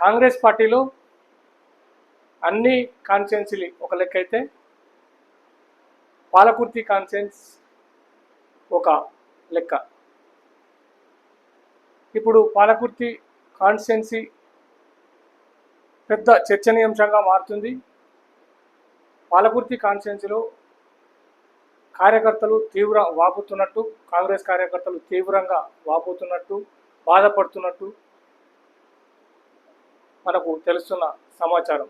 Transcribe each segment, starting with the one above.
కాంగ్రెస్ పార్టీలో అన్ని కాన్స్టిట్యున్సీలు ఒక లెక్క అయితే పాలకుర్తి కాన్స్టిట్యున్స్ ఒక లెక్క. ఇప్పుడు పాలకుర్తి కాన్స్టిట్యున్సీ పెద్ద చర్చనీయాంశంగా మారుతుంది. పాలకుర్తి కాన్స్టిట్యున్సీలో కార్యకర్తలు తీవ్ర వాపుతున్నట్టు కాంగ్రెస్ కార్యకర్తలు తీవ్రంగా వాపుతున్నట్టు బాధపడుతున్నట్టు మనకు తెలుస్తున్న సమాచారం.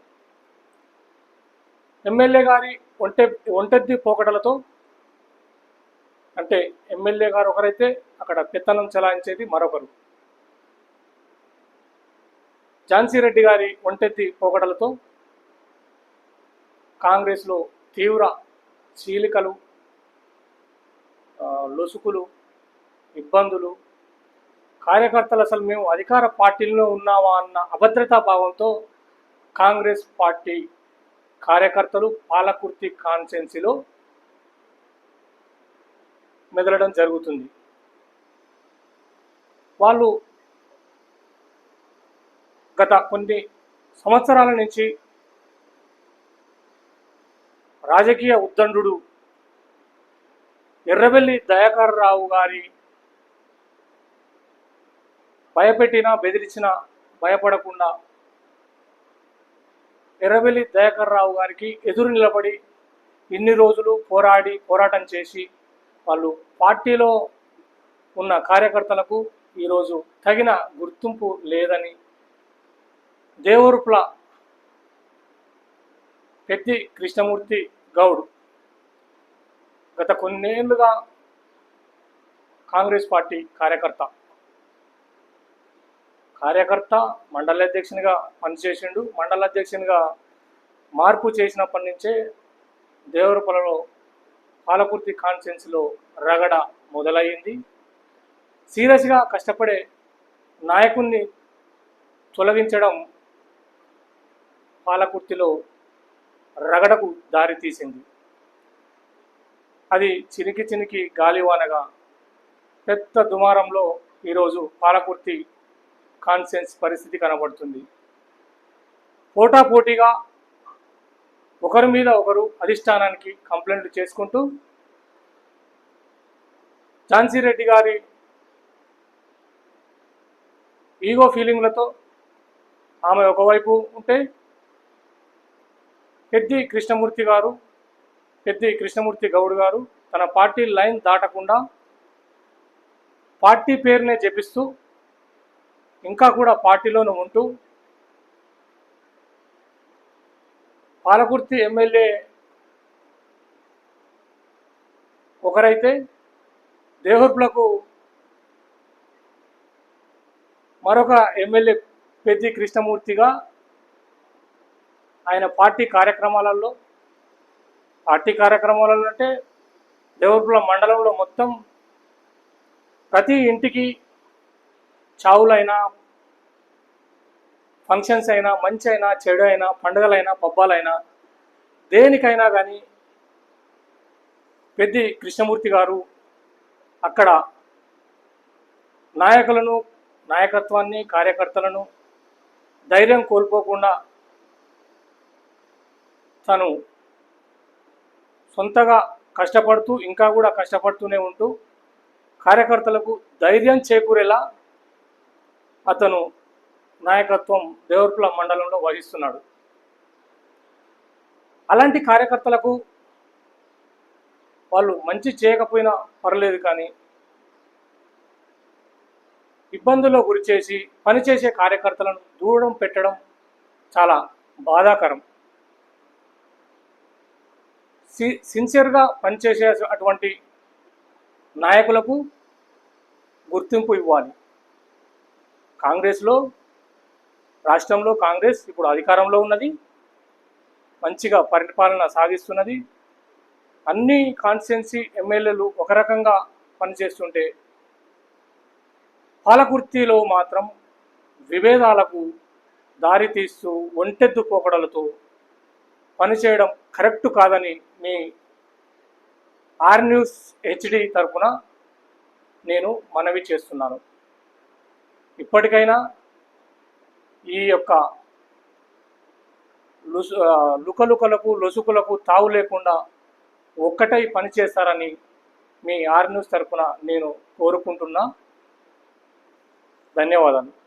ఎమ్మెల్యే గారి ఒంటె ఒంటెద్ది పోకడలతో అంటే ఎమ్మెల్యే గారు ఒకరైతే అక్కడ పెత్తనం చెలాయించేది మరొకరు. ఝాన్సీ రెడ్డి గారి ఒంటెత్తి పోకడలతో కాంగ్రెస్లో తీవ్ర చీలికలు లొసుకులు ఇబ్బందులు కార్యకర్తలు అసలు మేము అధికార పార్టీల్లో ఉన్నామా అన్న అభద్రతా భావంతో కాంగ్రెస్ పార్టీ కార్యకర్తలు పాలకుర్తి కాన్స్టెన్సీలో మెదలడం జరుగుతుంది. వాళ్ళు గత కొన్ని సంవత్సరాల నుంచి రాజకీయ ఉద్దండు ఎర్రబెల్లి దయాకర్ రావు గారి భయపెట్టినా బెదిరించినా భయపడకుండా ఎర్రబెల్లి దయాకర్ రావు గారికి ఎదురు నిలబడి ఇన్ని రోజులు పోరాడి పోరాటం చేసి వాళ్ళు పార్టీలో ఉన్న కార్యకర్తలకు ఈరోజు తగిన గుర్తింపు లేదని దేవరుప్ల పెద్ది కృష్ణమూర్తి గౌడ్ గత కొన్నేళ్ళుగా కాంగ్రెస్ పార్టీ కార్యకర్త. కార్యకర్త మండల అధ్యక్షునిగా పనిచేసిండు. మండల అధ్యక్షునిగా మార్పు చేసినప్పటి నుంచే దేవరపల్లలో పాలకుర్తి కాన్ఫరెన్స్లో రగడ మొదలయ్యింది. సీరియస్గా కష్టపడే నాయకుణ్ణి తొలగించడం పాలకుర్తిలో రగడకు దారి తీసింది. అది చినికి చినికి గాలివానగా పెద్ద దుమారంలో ఈరోజు పాలకుర్తి కాన్సెన్స్ పరిస్థితి కనబడుతుంది. పోటాపోటీగా ఒకరి మీద ఒకరు అధిష్టానానికి కంప్లైంట్లు చేసుకుంటూ ఝాన్సీ రెడ్డి గారి ఈగో ఫీలింగ్లతో ఆమె ఒకవైపు ఉంటే పెద్ది కృష్ణమూర్తి గారు పెద్ది కృష్ణమూర్తి గౌడ్ గారు తన పార్టీ లైన్ దాటకుండా పార్టీ పేరునే జపిస్తూ ఇంకా కూడా పార్టీలోనే ఉంటూ పాలకుర్తి ఎమ్మెల్యే ఒకరైతే దేవర్పులకు మరొక ఎమ్మెల్యే పెద్ది కృష్ణమూర్తిగా ఆయన పార్టీ కార్యక్రమాలలో పార్టీ కార్యక్రమాలలో అంటే దేవరపుల మండలంలో మొత్తం ప్రతి ఇంటికి చావులైనా ఫంక్షన్స్ అయినా మంచి అయినా చెడు అయినా పండుగలైనా పబ్బాలైనా దేనికైనా కానీ పెద్ది కృష్ణమూర్తి గారు అక్కడ నాయకులను నాయకత్వాన్ని కార్యకర్తలను ధైర్యం కోల్పోకుండా తను సొంతగా కష్టపడుతూ ఇంకా కూడా కష్టపడుతూనే ఉంటూ కార్యకర్తలకు ధైర్యం చేకూరేలా అతను నాయకత్వం దేవరపుల మండలంలో వహిస్తున్నాడు. అలాంటి కార్యకర్తలకు వాళ్ళు మంచి చేయకపోయినా పర్లేదు కానీ ఇబ్బందుల్లో గురి చేసి పనిచేసే కార్యకర్తలను దూరం పెట్టడం చాలా బాధాకరం. సి సిన్సియర్గా పనిచేసే అటువంటి నాయకులకు గుర్తింపు ఇవ్వాలి. కాంగ్రెస్లో రాష్ట్రంలో కాంగ్రెస్ ఇప్పుడు అధికారంలో ఉన్నది. మంచిగా పరిపాలన సాగిస్తున్నది. అన్ని కాన్స్టిట్యున్సీ ఎమ్మెల్యేలు ఒక రకంగా పనిచేస్తుంటే పాలకుర్తిలో మాత్రం విభేదాలకు దారితీస్తూ ఒంటెద్దు పోకడలతో పనిచేయడం కరెక్ట్ కాదని మీ ఆర్ న్యూస్ హెచ్డి తరఫున నేను మనవి చేస్తున్నాను. ఇప్పటికైనా ఈ యొక్క లుసు లుకలుకలకు లొసుకులకు తావు లేకుండా ఒక్కటై పనిచేస్తారని మీ ఆర్ న్యూస్ తరఫున నేను కోరుకుంటున్నా. ధన్యవాదాలు.